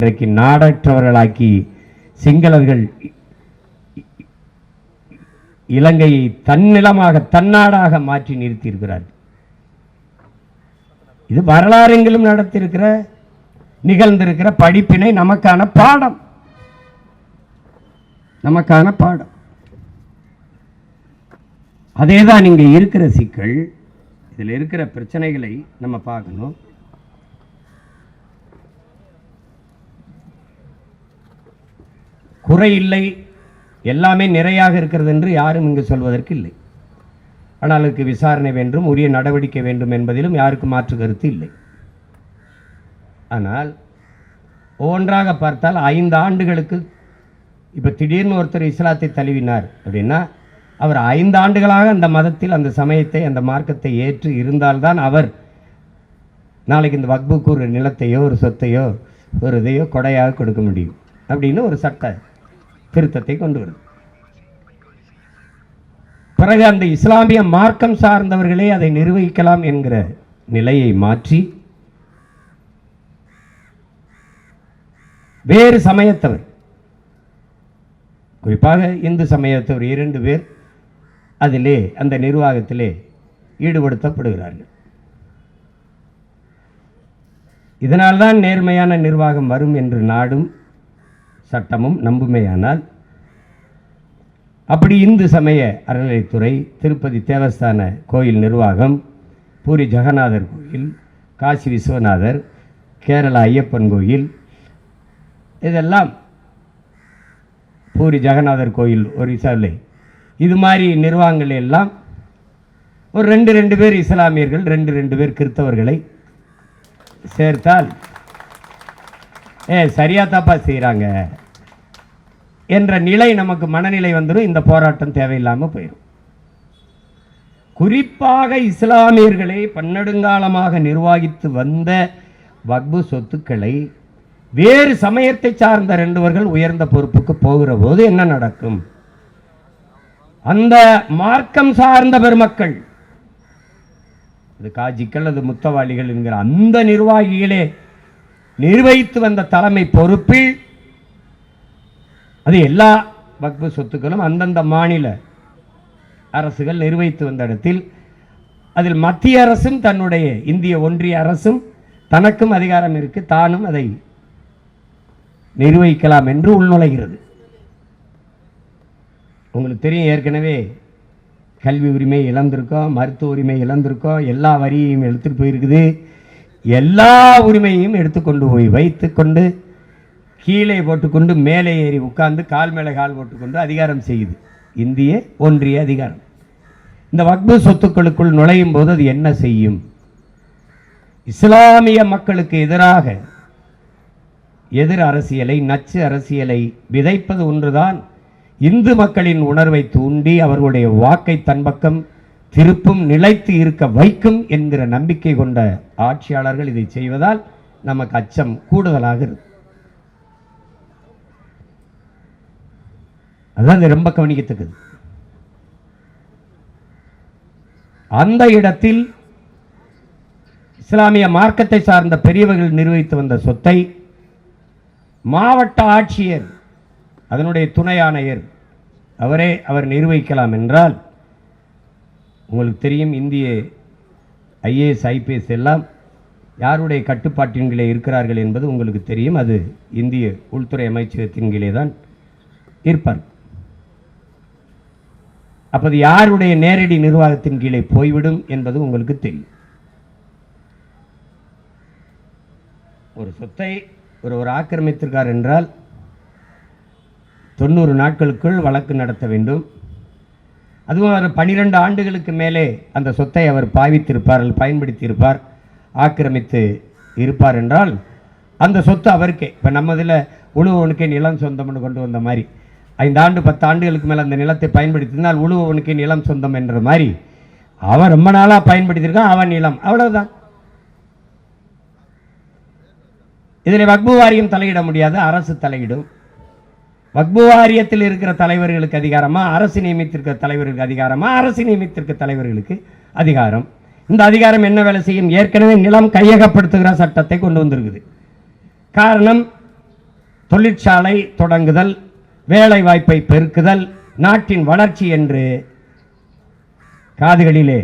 இன்றைக்கு நாடற்றவர்களாக்கி சிங்களர்கள் இலங்கையை தன்னிலமாக தன்னாடாக மாற்றி நிறுத்தியிருக்கிறார். இது வரலாறுங்களும் நடத்தியிருக்கிற நிகழ்ந்திருக்கிற படிப்பினை நமக்கான பாடம். நமக்கான பாடம். அதே தான் இங்கே இருக்கிற சிக்கல் இதில் இருக்கிற பிரச்சனைகளை நம்ம பார்க்கணும். குறை இல்லை. எல்லாமே நிறையாக இருக்கிறது என்று யாரும் இங்கு சொல்வதற்கு இல்லை. ஆனால் அதுக்கு விசாரணை வேண்டும் உரிய நடவடிக்கை வேண்டும் என்பதிலும் யாருக்கும் மாற்று கருத்து இல்லை. ஆனால் ஒவ்வொன்றாக பார்த்தால் ஐந்து ஆண்டுகளுக்கு இப்போ திடீர்னு ஒருத்தர் இஸ்லாத்தை தழுவினார் அப்படின்னா அவர் ஐந்து ஆண்டுகளாக அந்த மதத்தில் அந்த சமயத்தை அந்த மார்க்கத்தை ஏற்று இருந்தால்தான் அவர் நாளைக்கு இந்த வக்புக்கு ஒரு நிலத்தையோ ஒரு சொத்தையோ ஒரு இதையோ கொடையாக கொடுக்க முடியும் அப்படின்னு ஒரு சட்ட திருத்தத்தை கொண்டு வருது பிறகு அந்த இஸ்லாமிய மார்க்கம் சார்ந்தவர்களே அதை நிர்வகிக்கலாம் என்கிற நிலையை மாற்றி வேறு சமயத்தவர் குறிப்பாக இந்து சமயத்தவர் இரண்டு பேர் அதிலே அந்த நிர்வாகத்திலே ஈடுபடுத்தப்படுகிறார்கள். இதனால்தான் நேர்மையான நிர்வாகம் வரும் என்று நாடும் சட்டமும் நம்புமையானால் அப்படி இந்து சமய அறநிலைத்துறை திருப்பதி தேவஸ்தான கோயில் நிர்வாகம் பூரி ஜெகநாதர் கோயில் காசி விஸ்வநாதர் கேரளா ஐயப்பன் கோயில் இதெல்லாம் பூரி ஜெகநாதர் கோயில் ஒரிசாவில். இது மாதிரி நிர்வாகங்கள் எல்லாம் ஒரு ரெண்டு ரெண்டு பேர் இஸ்லாமியர்கள் ரெண்டு ரெண்டு பேர் கிறித்தவர்களை சேர்த்தால் ஏ சரியாக தாப்பா செய்கிறாங்க என்ற நிலை நமக்கு மனநிலை வந்துடும் இந்த போராட்டம் தேவையில்லாமல் போயிடும் குறிப்பாக இஸ்லாமியர்களை பன்னெடுங்காலமாக நிர்வகித்து வந்த வக்பு சொத்துக்களை வேறு சமயத்தை சார்ந்த ரெண்டுவர்கள் உயர்ந்த பொறுப்புக்கு போகிற போது என்ன நடக்கும்? அந்த மார்க்கம் சார்ந்த பெருமக்கள் இது காஜிக்கள் அது முத்தவாளிகள் என்கிற அந்த நிர்வாகிகளே நிர்வகித்து வந்த தலைமை பொறுப்பில் அது எல்லா வக்பு சொத்துக்களும் அந்தந்த மாநில அரசுகள் நிர்வகித்து வந்த இடத்தில் அதில் மத்திய அரசும் தன்னுடைய இந்திய ஒன்றிய அரசும் தனக்கும் அதிகாரம் இருக்கு தானும் அதை நிர்வகிக்கலாம் என்று உள்நுழைகிறது. உங்களுக்கு தெரியும் ஏற்கனவே கல்வி உரிமை இழந்திருக்கோம் மருத்துவ உரிமை இழந்திருக்கோம் எல்லா வரியையும் எடுத்துகிட்டு போயிருக்குது. எல்லா உரிமையும் எடுத்துக்கொண்டு போய் வைத்துக்கொண்டு கீழே போட்டுக்கொண்டு மேலே ஏறி உட்கார்ந்து கால் மேலே கால் போட்டுக்கொண்டு அதிகாரம் செய்யுது. இந்திய ஒன்றிய அதிகாரம். இந்த வக்பு சொத்துக்களுக்குள் நுழையும் போது அது என்ன செய்யும்? இஸ்லாமிய மக்களுக்கு எதிராக எதிர் அரசியலை நச்சு அரசியலை விதைப்பது ஒன்றுதான். இந்து மக்களின் உணர்வை தூண்டி அவர்களுடைய வாக்கை தன் பக்கம் திருப்பும் நிலைத்து இருக்க வைக்கும் என்கிற நம்பிக்கை கொண்ட ஆட்சியாளர்கள் இதை செய்வதால் நமக்கு அச்சம் கூடுதலாக இருக்கு. அதுதான் அது ரொம்ப கவனிக்கத்தக்கது. அந்த இடத்தில் இஸ்லாமிய மார்க்கத்தை சார்ந்த பெரியவர்கள் நிர்வகித்து வந்த சொத்தை மாவட்ட ஆட்சியர் அதனுடைய துணை ஆணையர் அவரே அவர் நிர்வகிக்கலாம் என்றால் உங்களுக்கு தெரியும் இந்திய ஐஏஎஸ் ஐபிஎஸ் எல்லாம் யாருடைய கட்டுப்பாட்டின் கீழே இருக்கிறார்கள் என்பது உங்களுக்கு தெரியும். அது இந்திய உள்துறை அமைச்சகத்தின் கீழே தான் இருப்பார் அப்போது யாருடைய நேரடி நிர்வாகத்தின் கீழே போய்விடும் என்பது உங்களுக்கு தெரியும். ஒரு சொத்தை ஒரு ஒரு ஆக்கிரமித்திருக்கார் என்றால் தொண்ணூறு நாட்களுக்குள் வழக்கு நடத்த வேண்டும். அதுவும் அவர் பனிரெண்டு ஆண்டுகளுக்கு மேலே அந்த சொத்தை அவர் பாவித்திருப்பார் அல்லது பயன்படுத்தியிருப்பார் ஆக்கிரமித்து இருப்பார் என்றால் அந்த சொத்து அவருக்கே. இப்போ நம்ம இதில் உழுவனுக்கே நிலம் சொந்தம்னு கொண்டு வந்த மாதிரி. ஐந்து ஆண்டு பத்து ஆண்டுகளுக்கு மேலே அந்த நிலத்தை பயன்படுத்தினால் உழுவனுக்கே நிலம் சொந்தம் என்ற மாதிரி. அவன் ரொம்ப நாளாக பயன்படுத்தியிருக்கான் அவன் நிலம். அவ்வளவுதான். இதில் வக்பு வாரியம் தலையிட முடியாது அரசு தலையிடும். வக்பு வாரியத்தில் இருக்கிற தலைவர்களுக்கு அதிகாரமா அரசு நியமித்திருக்கிற தலைவர்களுக்கு அதிகாரமா அரசு நியமித்திருக்கிற தலைவர்களுக்கு அதிகாரம். இந்த அதிகாரம் என்ன வேலை செய்யும்? ஏற்கனவே நிலம் கையகப்படுத்துகிற சட்டத்தை கொண்டு வந்திருக்குது. காரணம் தொழிற்சாலை தொடங்குதல் வேலை வாய்ப்பை பெருக்குதல் நாட்டின் வளர்ச்சி என்று காதுகளிலே